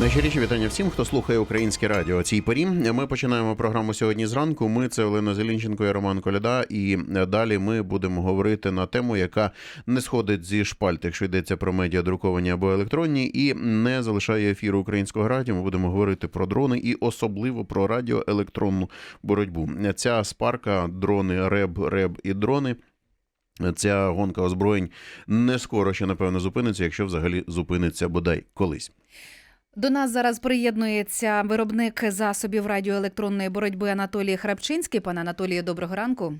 Найщиріші вітання всім, хто слухає українське радіо. Цій порі ми починаємо програму сьогодні зранку. Ми це Олена Зелінченко і Роман Коляда. І далі ми будемо говорити на тему, яка не сходить зі шпальт, якщо йдеться про медіа друковані або електронні, і не залишає ефіру українського радіо. Ми будемо говорити про дрони і особливо про радіоелектронну боротьбу. Ця спарка, дрони, реб, реб і дрони. Ця гонка озброєнь не скоро ще напевно зупиниться, якщо взагалі зупиниться бодай колись. До нас зараз приєднується виробник засобів радіоелектронної боротьби Анатолій Храпчинський. Пане Анатолію, доброго ранку.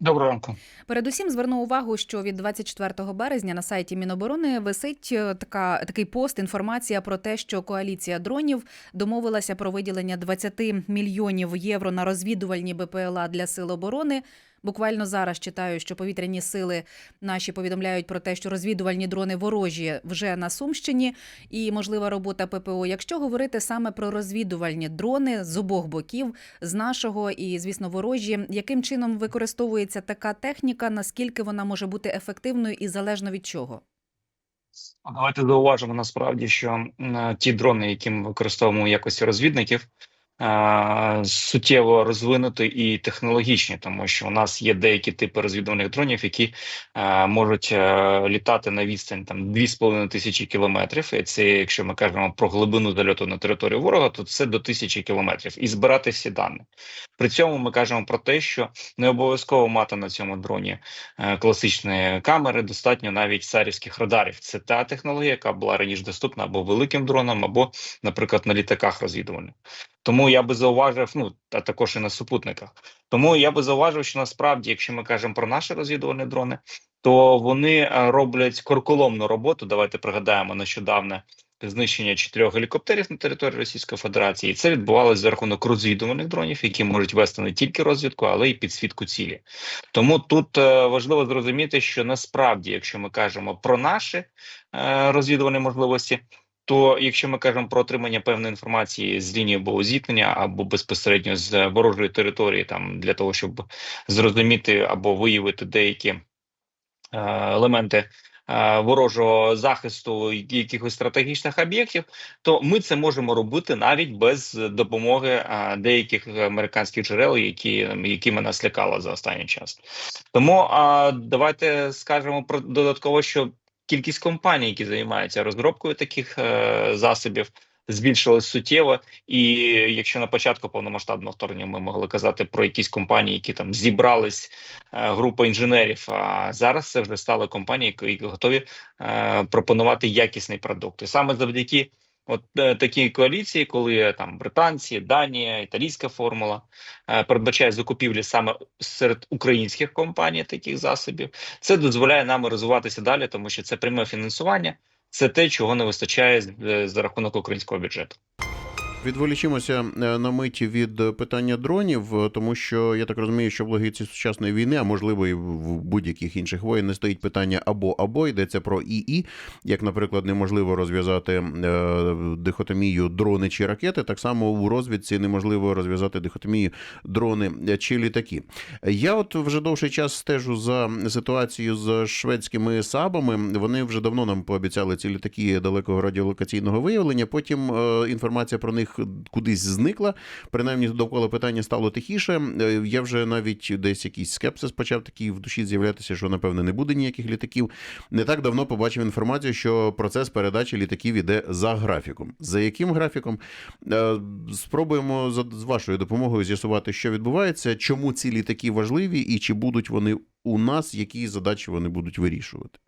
Доброго ранку. Передусім зверну увагу, що від 24 березня на сайті Міноборони висить е, така такий пост. Інформація про те, що коаліція дронів домовилася про виділення 20 мільйонів євро на розвідувальні БПЛА для сил оборони. Буквально зараз читаю, що повітряні сили наші повідомляють про те, що розвідувальні дрони ворожі вже на Сумщині і можлива робота ППО. Якщо говорити саме про розвідувальні дрони з обох боків, з нашого і, звісно, ворожі, яким чином використовується така техніка, наскільки вона може бути ефективною і залежно від чого? Давайте зауважимо насправді, що м, ті дрони, які ми використовуємо в якості розвідників, е, суттєво розвинуті і технологічні, тому що у нас є деякі типи розвідувальних дронів, які можуть е, літати на відстань там 2,5 тисячі кілометрів. І це, якщо ми кажемо про глибину зальоту на територію ворога, то це до тисячі кілометрів і збирати всі дані. При цьому ми кажемо про те, що не обов'язково мати на цьому дроні е, класичної камери, достатньо навіть царівських радарів. Це та технологія, яка була раніше доступна або великим дронам, або, наприклад, на літаках розвідувальних. Тому я би зауважив, ну а також і на супутниках. Тому я би зауважив, що насправді, якщо ми кажемо про наші розвідувальні дрони, то вони е, роблять корколомну роботу. Давайте пригадаємо нещодавне знищення чотирьох гелікоптерів на території Російської Федерації. І це відбувалося за рахунок розвідувальних дронів, які можуть вести не тільки розвідку, але й підсвітку цілі. Тому тут е, важливо зрозуміти, що насправді, якщо ми кажемо про наші е, розвідувальні можливості. То, якщо ми кажемо про отримання певної інформації з лінії або зіткнення або безпосередньо з ворожої території, там для того, щоб зрозуміти або виявити деякі е, елементи ворожого захисту якихось стратегічних об'єктів, то ми це можемо робити навіть без допомоги е, деяких американських джерел, які якими нас лякало за останній час. Тому е, давайте скажемо про додатково, що кількість компаній, які займаються розробкою таких е, засобів, збільшилась суттєво. І якщо на початку повномасштабного вторгнення ми могли казати про якісь компанії, які там зібрались е, група інженерів, а зараз це вже стали компанії, які готові е, пропонувати якісний продукт. Саме завдяки. От е, такі коаліції, коли там британці, Данія, італійська формула передбачає закупівлі саме серед українських компаній таких засобів, це дозволяє нам розвиватися далі, тому що це пряме фінансування, це те, чого не вистачає е, за рахунок українського бюджету. Відволічимося е, на мить від питання дронів, е, тому що я так розумію, що в логіці сучасної війни, а можливо і в будь-яких інших воєн, не стоїть питання або або йдеться про ІІ, як, наприклад, неможливо розв'язати е, дихотомію дрони чи ракети. Так само у розвідці неможливо розв'язати дихотомію дрони чи літаки. Я от вже довший час стежу за ситуацією з шведськими сабами. Вони вже давно нам пообіцяли ці літаки далекого радіолокаційного виявлення. Потім е, інформація про них кудись зникла. Принаймні довкола питання стало тихіше. Е, Я вже навіть десь якийсь скепсис почав такий в душі з'являтися, що напевне не буде ніяких літаків. Не так давно побачив інформацію, що процес передачі літаків іде за графіком. За яким графіком? Е, Спробуємо з вашою допомогою з'ясувати, що відбувається, чому ці літаки важливі і чи будуть вони у нас, які задачі вони будуть вирішувати.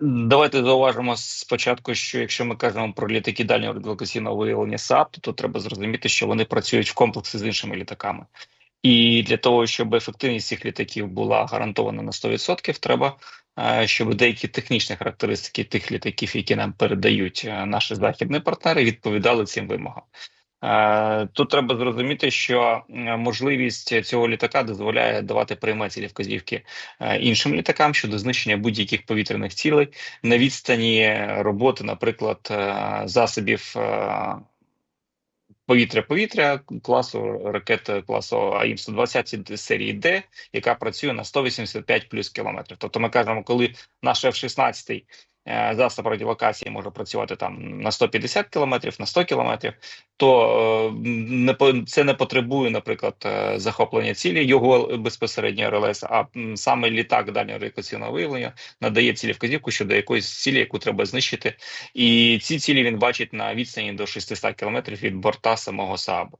Давайте зауважимо спочатку, що якщо ми кажемо про літаки дальнього радіолокаційного виявлення САП, то треба зрозуміти, що вони працюють в комплексі з іншими літаками. І для того, щоб ефективність цих літаків була гарантована на 100%, треба, е, щоб деякі технічні характеристики тих літаків, які нам передають е, наші західні партнери, відповідали цим вимогам. Е, Тут треба зрозуміти, що можливість цього літака дозволяє давати пряме цілі вказівки е, іншим літакам щодо знищення будь-яких повітряних цілей на відстані роботи, наприклад, е, засобів повітря-повітря класу ракет класу АІМ-120 серії Д, яка працює на 185 плюс кілометрів. Тобто ми кажемо, коли наш F-16 е, засоб радіолокації може працювати там на 150 кілометрів, на 100 кілометрів, то е, не це не потребує, наприклад, е, захоплення цілі його безпосередньо РЛС, а саме літак дальнього радіолокаційного виявлення надає цілі вказівку щодо якоїсь цілі, яку треба знищити. І ці цілі він бачить на відстані до 600 кілометрів від борта самого Саабу.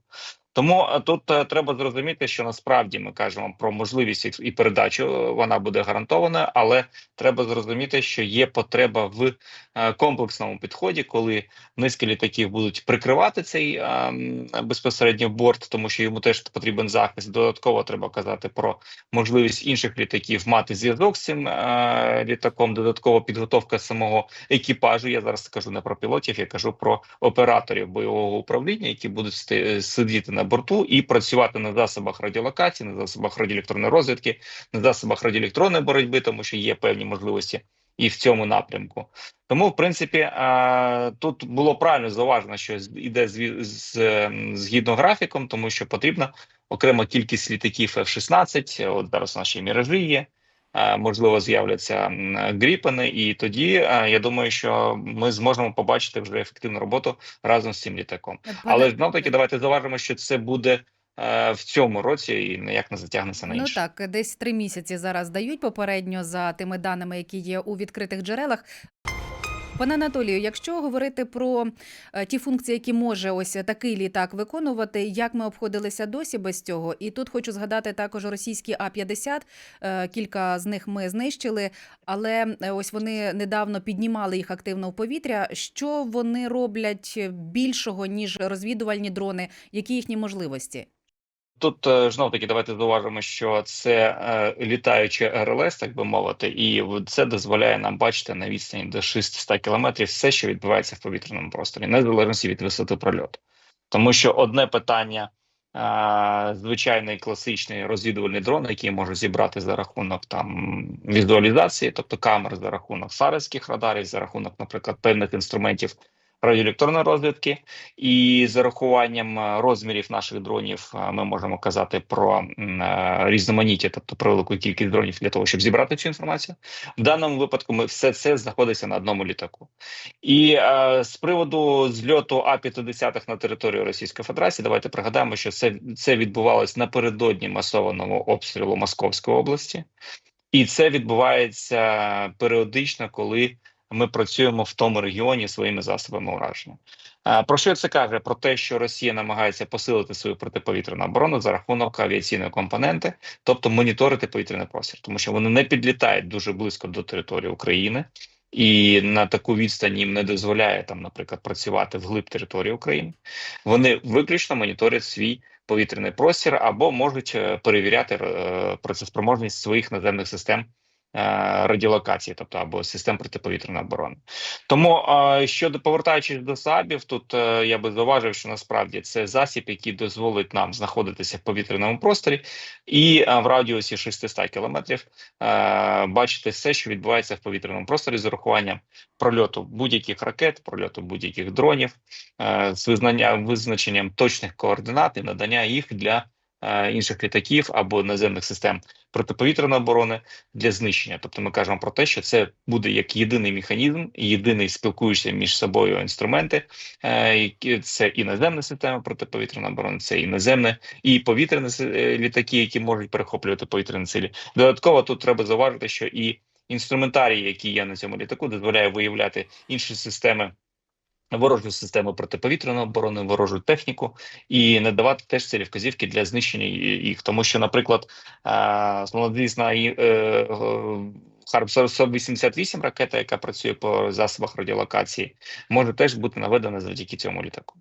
Тому е, тут е, треба зрозуміти, що насправді ми кажемо про можливість і- передачу, е, вона буде гарантованою, але треба зрозуміти, що є потреба в комплексному підході, коли низки літаків будуть прикривати цей е, безпосередньо борт, тому що йому теж потрібен захист. Додатково треба казати про можливість інших літаків мати зв'язок з цим літаком. Додаткова підготовка самого екіпажу. Я зараз кажу не про пілотів, я кажу про операторів бойового управління, які будуть сидіти на борту і працювати на засобах радіолокації, на засобах радіоелектронної розвідки, на засобах радіоелектронної боротьби, тому що є певні можливості і в цьому напрямку. Тому, в принципі, тут було правильно зауважено, що з, ем, згідно графіком, тому що потрібна окрема кількість літаків F-16, От зараз наші міражі є. Е, Можливо, з'являться гріпани, і тоді е, я думаю, що ми зможемо побачити вже ефективну роботу разом з цим літаком. Але знов таки, давайте заважимо, що це буде е, в цьому році і ніяк не затягнеться на Ну так, десь три місяці зараз дають попередньо за тими даними, які є у відкритих джерелах. Пане Анатолію, якщо говорити про е, ті функції, які може ось такий літак виконувати, як ми обходилися досі без цього? І тут хочу згадати також російські А-50, е, кілька з них ми знищили, але е, ось вони недавно піднімали їх активно в повітря. Що вони роблять більшого ніж розвідувальні дрони? Які їхні можливості? Тут е, знов таки давайте зауважимо, що це е, літаюче РЛС, так би мовити, і це дозволяє нам бачити на відстані до 600 кілометрів все, що відбувається в повітряному просторі, незалежності від висоти прольоту. Тому що одне питання. е, Звичайний класичний розвідувальний дрон, який може зібрати за рахунок там візуалізації, тобто камер за рахунок сарецьких радарів, за рахунок, наприклад, певних інструментів радіоелектронної розвідки, і з урахуванням е, розмірів наших дронів е, ми можемо казати про е, різноманіття, тобто про велику кількість дронів для того, щоб зібрати цю інформацію. В даному випадку ми все це знаходиться на одному літаку. І з приводу зльоту А-50 на територію Російської Федерації, давайте пригадаємо, що це, це відбувалось напередодні масованого обстрілу Московської області, і це відбувається періодично, коли ми працюємо в тому регіоні своїми засобами ураження. Е, Про що це каже? Про те, що Росія намагається посилити свою протиповітряну оборону за рахунок авіаційної компоненти, тобто моніторити повітряний простір, тому що вони не підлітають дуже близько до території України. І на таку відстань їм не дозволяє там, наприклад, працювати вглиб території України. Вони виключно моніторять свій повітряний простір або можуть е, перевіряти е, працеспроможність своїх наземних систем е, радіолокації, тобто або систем протиповітряної оборони. Тому е, щодо повертаючись до САБів, тут е, я би зауважив, що насправді це засіб, який дозволить нам знаходитися в повітряному просторі, і е, в радіусі 600 кілометрів е, бачити все, що відбувається в повітряному просторі з урахуванням прольоту будь-яких ракет, прольоту будь-яких дронів, е, з визнання визначенням точних координат і надання їх для е, інших літаків або наземних систем протиповітряної оборони для знищення. Тобто, ми кажемо про те, що це буде як єдиний механізм, єдиний спілкуючий між собою інструменти. е, які- Це і наземна система протиповітряної оборони, це і наземне, і повітряні е, літаки, які можуть перехоплювати повітряні цілі. Додатково тут треба зауважити, що і інструментарій, який є на цьому літаку, дозволяє виявляти інші системи. Ворожу систему протиповітряної оборони, ворожу техніку і надавати теж цілі вказівки для знищення їх. Тому що, наприклад, славнозвісна і, е, е, 488 ракета, яка працює по засобах радіолокації, може теж бути наведена завдяки цьому літаку.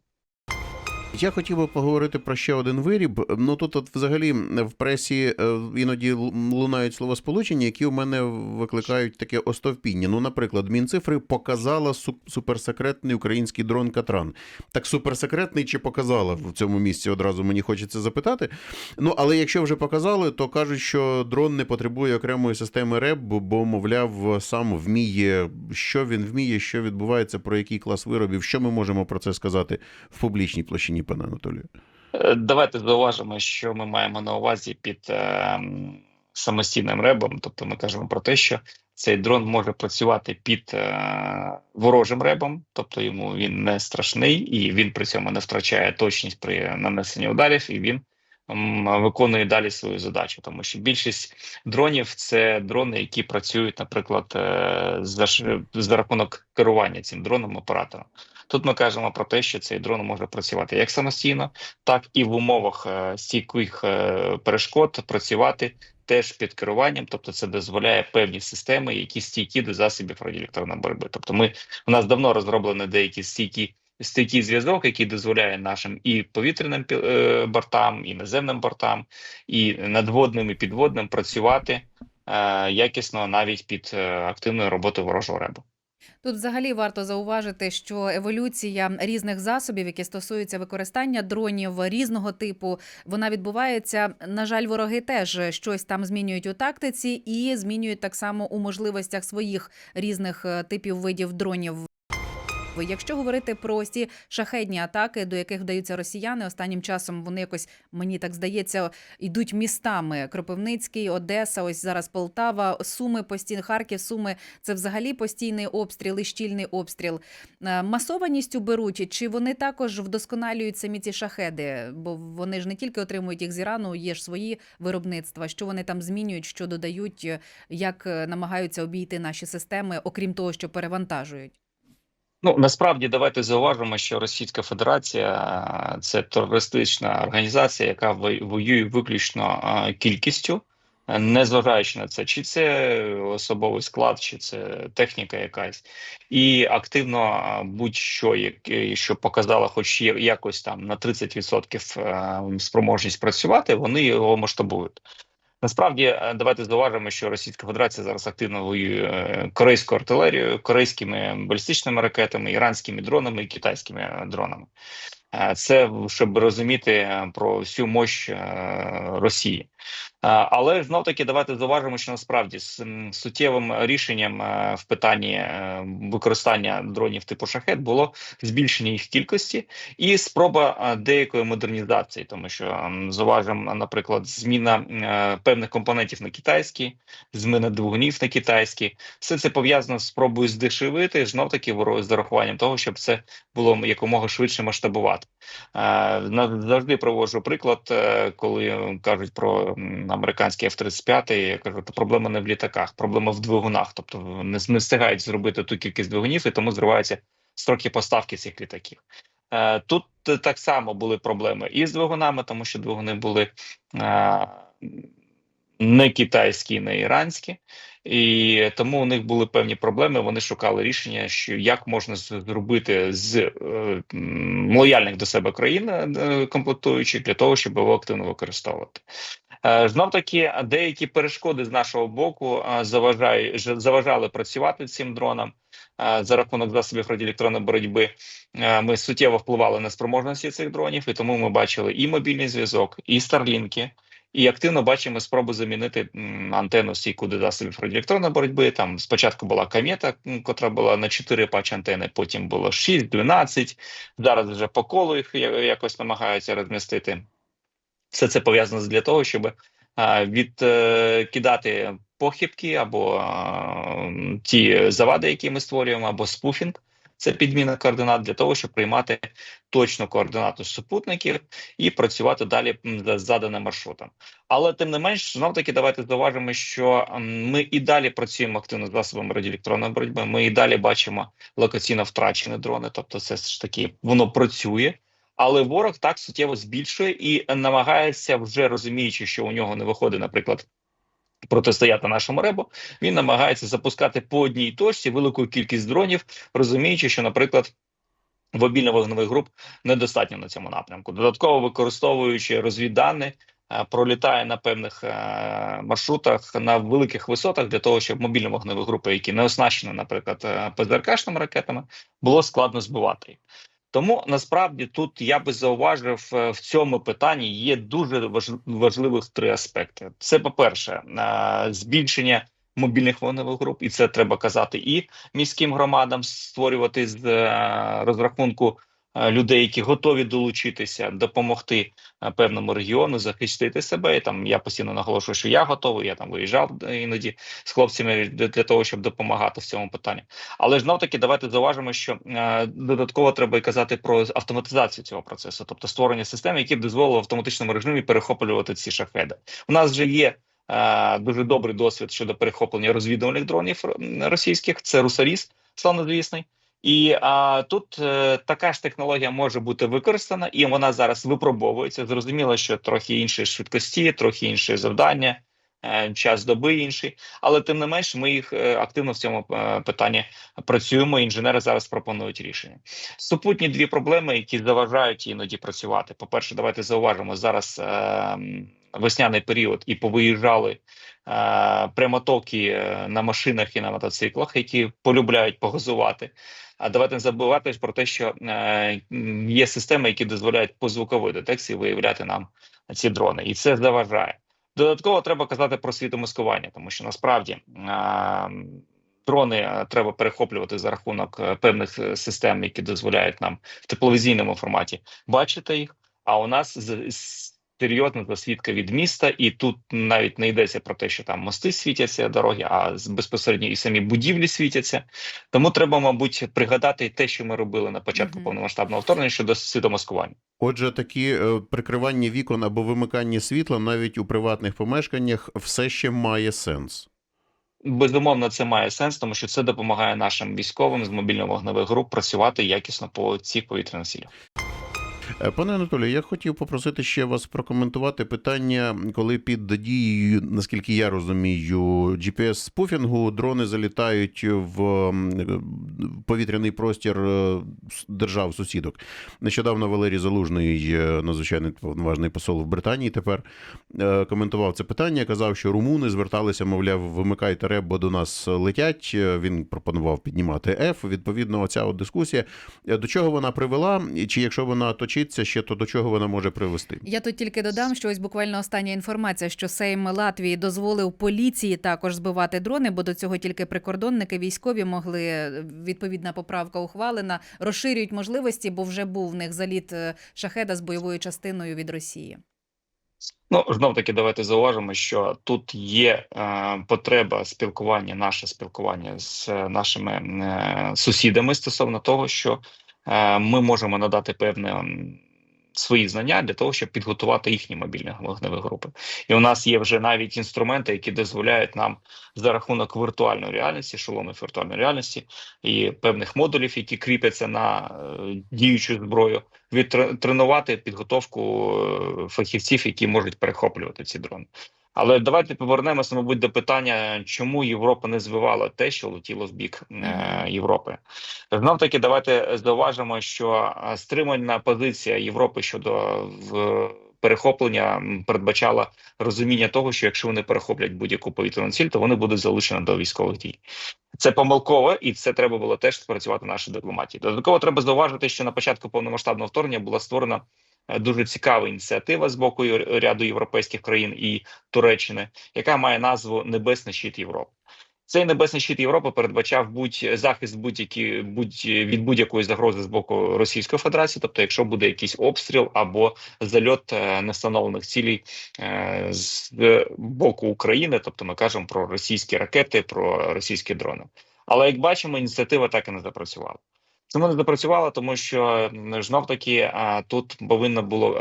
Я хотів би поговорити про ще один виріб. Ну тут от взагалі в пресі е, іноді лунають словосполучення, які у мене викликають таке остовпіння. Ну, наприклад, Мінцифри показала суперсекретний український дрон Катран. Так суперсекретний чи показала в цьому місці? Одразу мені хочеться запитати. Ну, але якщо вже показали, то кажуть, що дрон не потребує окремої системи РЕБ, бо, мовляв, сам вміє, що він вміє, що відбувається, про який клас виробів. Що ми можемо про це сказати в публічній площині, пане Анатолію? Е, Давайте зауважимо, що ми маємо на увазі під е, самостійним ребом. Тобто, ми кажемо про те, що цей дрон може працювати під е, ворожим ребом, тобто йому він не страшний і він при цьому не втрачає точність при нанесенні ударів, і він м, виконує далі свою задачу, тому що більшість дронів це дрони, які працюють, наприклад, е, за, за рахунок керування цим дроном оператором. Тут ми кажемо про те, що цей дрон може працювати як самостійно, так і в умовах е, стійких е, перешкод працювати теж під керуванням, тобто це дозволяє певні системи, які стійкі до засобів радіоелектронної боротьби. Тобто, ми у нас давно розроблені деякі стійкі. Стійкий зв'язок, який дозволяє нашим і повітряним е, бортам, і наземним бортам, і надводним, і підводним працювати е, якісно навіть під е, активною роботою ворожого ребу. Тут взагалі варто зауважити, що еволюція різних засобів, які стосуються використання дронів різного типу, вона відбувається. На жаль, вороги теж щось там змінюють у тактиці і змінюють так само у можливостях своїх різних е, типів видів дронів. Якщо говорити про ці шахедні атаки, до яких вдаються росіяни, останнім часом вони якось мені так здається йдуть містами: Кропивницький, Одеса, ось зараз Полтава, Суми, постійно Харків, Суми це взагалі постійний обстріл і щільний обстріл. Е, Масованістю беруть, чи вони також вдосконалюють самі ці шахеди? Бо вони ж не тільки отримують їх з Ірану, є ж свої виробництва. Що вони там змінюють, що додають, як е, намагаються обійти наші системи, окрім того, що перевантажують. Ну насправді давайте зауважимо, що Російська Федерація е, це терористична організація, яка воює виключно е, кількістю, е, незважаючи на це, чи це особовий склад, чи це техніка якась, і активно будь-що, що показало, хоч якось там на 30% е, спроможність працювати, вони його масштабують. Насправді, е, давайте зауважимо, що Російська Федерація зараз активно воює корейську корейською артилерією, корейськими балістичними ракетами, іранськими дронами і китайськими е, дронами. Це щоб розуміти е, про всю мощь е, Росії. Але знов таки давайте зауважимо, що насправді з суттєвим рішенням е, в питанні використання дронів типу шахет було збільшення їх кількості і спроба деякої модернізації, тому що м, зауважимо, наприклад, зміна певних компонентів на китайські, зміна двигунів на китайські. Все це пов'язано з спробою здешевити знов таки з зарахуванням того, щоб це було якомога швидше масштабувати. Е, Завжди проводжу приклад, е, коли кажуть про американський F-35, я кажу, то проблема не в літаках, проблема в двигунах. Тобто не, не встигають зробити ту кількість двигунів, і тому зриваються строки поставки цих літаків. Е, Тут так само були проблеми і з двигунами, тому що двигуни були не китайські, не іранські, і тому у них були певні проблеми. Вони шукали рішення, що як можна зробити з е, лояльних до себе країн е, комплектуючих для того, щоб його активно використовувати. Е, Знов таки, деякі перешкоди з нашого боку е, заважають заважали працювати цим дронам е, за рахунок засобів радіоелектронної боротьби. Е, Ми суттєво впливали на спроможності цих дронів, і тому ми бачили і мобільний зв'язок, і старлінки. І активно бачимо спробу замінити антенну стійку до засобів радіоелектронної боротьби. Там спочатку була камета, котра була на 4 патч антени, потім було 6, 12. Зараз вже по колу їх якось намагаються розмістити. Все це пов'язано для того, щоб відкидати похибки або ті завади, які ми створюємо, або спуфінг. Це підміна координат для того, щоб приймати точну координату супутників і працювати далі за заданим маршрутом. Але тим не менш, знов таки давайте зауважимо, що ми і далі працюємо активно з засобами радіоелектронної боротьби. Ми і далі бачимо локаційно втрачені дрони, тобто це ж таки воно працює. Але ворог так суттєво збільшує і намагається, вже розуміючи, що у нього не виходить, наприклад, протистояти нашому ребу. Він намагається запускати по одній точці велику кількість дронів, розуміючи, що, наприклад, мобільно-вогневих груп недостатньо на цьому напрямку. Додатково використовуючи розвіддані, е, пролітає на певних е, маршрутах на великих висотах для того, щоб мобільно-вогневі групи, які не оснащені, наприклад, е, ПЗРКшними ракетами, було складно збивати їх. Тому насправді тут я би зауважив е, в цьому питанні є дуже важ- важливих три аспекти. Це, по-перше, е, збільшення мобільних вогневих груп, і це треба казати і міським громадам створювати з е, розрахунку людей, які готові долучитися, допомогти е, певному регіону, захистити себе. І там я постійно наголошую, що я готовий. Я там виїжджав іноді з хлопцями для, того, щоб допомагати в цьому питанні. Але знов таки давайте зауважимо, що е, додатково треба і казати про автоматизацію цього процесу, тобто створення систем, які б дозволили в автоматичному режимі перехоплювати ці шахеди. У нас вже є. е, Дуже добрий досвід щодо перехоплення розвідувальних дронів російських. Це Русаріс, славнозвісний. І а, тут е, така ж технологія може бути використана, і вона зараз випробовується. Зрозуміло, що трохи інші швидкості, трохи інші завдання, е, час доби інший, але тим не менш, ми їх е, активно в цьому е, питанні працюємо. Інженери зараз пропонують рішення. Супутні дві проблеми, які заважають іноді працювати. По перше, давайте зауважимо зараз е, весняний період і повиїжджали е, прямотоки е, на машинах і на мотоциклах, які полюбляють погазувати. А давайте не забувати про те, що е, є системи, які дозволяють по звуковій детекції виявляти нам ці дрони, і це заважає. Додатково треба казати про світомаскування, тому що насправді е, дрони е, треба перехоплювати за рахунок певних систем, які дозволяють нам в тепловізійному форматі бачити їх. А у нас з- серйозна засвідка від міста, і тут навіть не йдеться про те, що там мости світяться, дороги, а безпосередньо і самі будівлі світяться. Тому треба, мабуть, пригадати те, що ми робили на початку Мгм. повномасштабного вторгнення щодо світомаскування. Отже, такі е, прикривання вікон або вимикання світла навіть у приватних помешканнях все ще має сенс. Безумовно, це має сенс, тому що це допомагає нашим військовим з мобільно-вогневих груп працювати якісно по цих повітряних цілях. Е, Пане Анатолію, я хотів попросити ще вас прокоментувати питання, коли під дією, наскільки я розумію, GPS-спуфінгу дрони залітають в повітряний простір е, держав-сусідок. Нещодавно Валерій Залужний, е, надзвичайний повноважний посол в Британії, тепер коментував це питання. Казав, що румуни зверталися, мовляв, вимикайте реп, бо до нас летять. Він пропонував піднімати F. Відповідно, оця от дискусія. До чого вона привела? Чи якщо вона точиться ще, то до чого вона може привести? Я тут тільки додам, що ось буквально остання інформація, що Сейм Латвії дозволив поліції також збивати дрони, бо до цього тільки прикордонники військові могли відповідна поправка ухвалена, розширюють можливості, бо вже був в них заліт е, шахеда з бойовою частиною від Росії. Ну знов таки, давайте зауважимо, що тут є е, потреба спілкування, наше спілкування з е, нашими е, сусідами стосовно того, що е, ми можемо надати певне свої знання для того, щоб підготувати їхні мобільні вогневі групи. І у нас є вже навіть інструменти, які дозволяють нам за рахунок віртуальної реальності, шоломів віртуальної реальності і певних модулів, які кріпляться на е, діючу зброю, відтренувати підготовку е, фахівців, які можуть перехоплювати ці дрони. Але давайте повернемося, мабуть, до питання, чому Європа не звивала те, що летіло в бік е, Європи. Знов таки, давайте зауважимо, що е, стримальна позиція Європи щодо в перехоплення передбачала розуміння того, що якщо вони перехоплять будь-яку повітряну ціль, то вони будуть залучені до військових дій. Це помилково, і це треба було теж спрацювати нашій дипломатії. Додатково треба зауважити, що на початку повномасштабного вторгнення була створена дуже цікава ініціатива з боку ряду європейських країн і Туреччини, яка має назву Небесний щит Європи. Цей небесний щит Європи передбачав будь захист будь-які будь від будь-якої загрози з боку Російської Федерації, тобто, якщо буде якийсь обстріл або зальот е, нестановлених цілей е, з е, боку України, тобто ми кажемо про російські ракети, про російські дрони. Але як бачимо, ініціатива так і не запрацювала. Чому не запрацювала? Тому що знов таки тут повинна була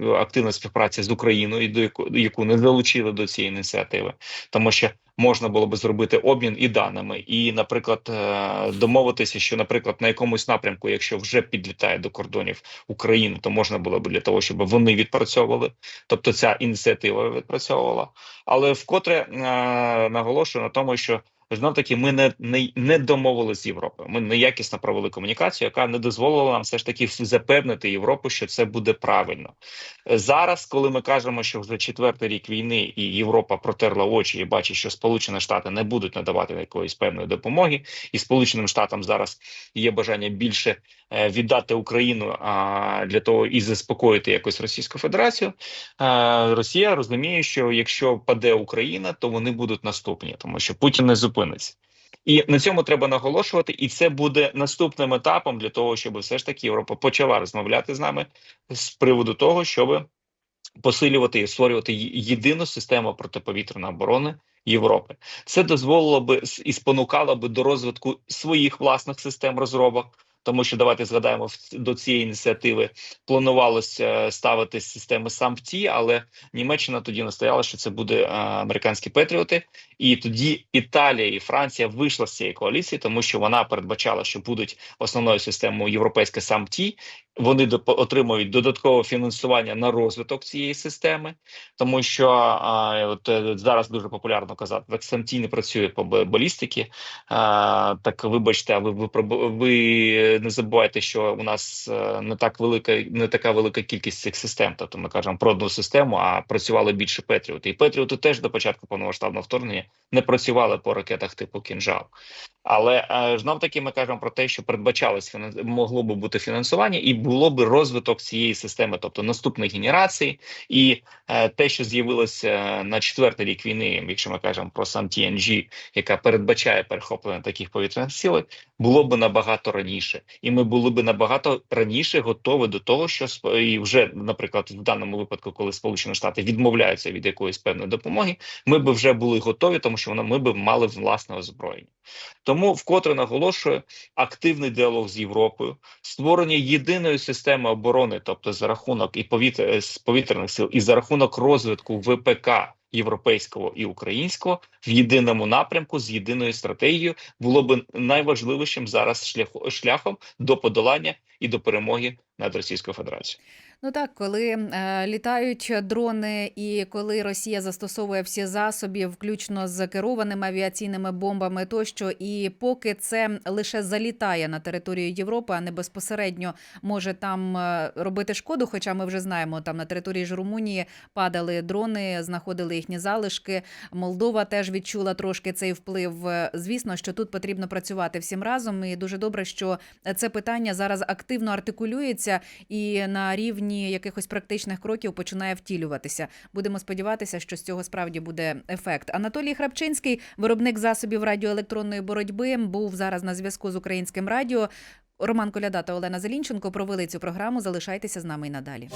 активна співпраця з Україною, до яку, яку не залучили до цієї ініціативи, тому що можна було би зробити обмін і даними, і, наприклад, е, домовитися, що, наприклад, на якомусь напрямку, якщо вже підлітає до кордонів України, то можна було б для того, щоб вони відпрацьовували, тобто ця ініціатива відпрацьовувала. Але вкотре е, наголошую на тому, що знов таки ми не, не, не домовилися з Європою. Ми неякісно провели комунікацію, яка не дозволила нам все ж таки запевнити Європу, що це буде правильно. Зараз, коли ми кажемо, що вже четвертий рік війни і Європа протерла очі і бачить, що Сполучені Штати не будуть надавати якоїсь певної допомоги, і Сполученим Штатам зараз є бажання більше е, віддати Україну а, для того і заспокоїти якось Російську Федерацію. Е, Росія розуміє, що якщо паде Україна, то вони будуть наступні, тому що Путін не зупиниться. І на цьому треба наголошувати, і це буде наступним етапом для того, щоб все ж таки Європа почала розмовляти з нами з приводу того, щоб посилювати і створювати єдину систему протиповітряної оборони Європи. Це дозволило би і спонукало би до розвитку своїх власних систем розробок. Тому що давайте згадаємо до цієї ініціативи планувалося ставити системи САМПТІ, але Німеччина тоді настояла, що це буде е, американські Петріоти, і тоді Італія і Франція вийшла з цієї коаліції, тому що вона передбачала, що будуть основною системою європейське САМПТІ. Вони отримують додаткове фінансування на розвиток цієї системи, тому що а, от е, зараз дуже популярно казати, САМТІ не працює по б- балістиці. А, так вибачте, а ви, ви ви не забувайте, що у нас е, не так велика, не така велика кількість цих систем. Тобто ми кажемо про одну систему, а працювали більше Петріоти. І Петріоти теж до початку повномасштабного вторгнення не працювали по ракетах типу кінжал. Але е, знов таки ми кажемо про те, що передбачалось могло би бути фінансування, і було би розвиток цієї системи, тобто наступної генерації, і е, те, що з'явилося на четвертий рік війни, якщо ми кажемо про сам TNG, яка передбачає перехоплення таких повітряних сил, було б набагато раніше, і ми були б набагато раніше готові до того, що і вже, наприклад, в даному випадку, коли Сполучені Штати відмовляються від якоїсь певної допомоги, ми б вже були готові, тому що воно ми б мали власне озброєння. Тому вкотре наголошую активний діалог з Європою, створення єдиної системи оборони, тобто за рахунок і повітря з повітряних сил, і за рахунок розвитку ВПК європейського і українського в єдиному напрямку з єдиною стратегією було би найважливішим зараз шляхом до подолання і до перемоги над Російською Федерацією. Ну так, коли е, літають дрони, і коли Росія застосовує всі засоби, включно з керованими авіаційними бомбами, тощо, і поки це лише залітає на територію Європи, а не безпосередньо може там е, робити шкоду. Хоча ми вже знаємо, там на території ж Румунії падали дрони, знаходили їхні залишки. Молдова теж відчула трошки цей вплив. Е, Звісно, що тут потрібно працювати всім разом, і дуже добре, що це питання зараз активно артикулюється і на рівні якихось практичних кроків починає втілюватися. Будемо сподіватися, що з цього справді буде ефект. Анатолій Храпчинський, виробник засобів радіоелектронної боротьби, був зараз на зв'язку з українським радіо. Роман Коляда та Олена Зелінченко провели цю програму. Залишайтеся з нами і надалі.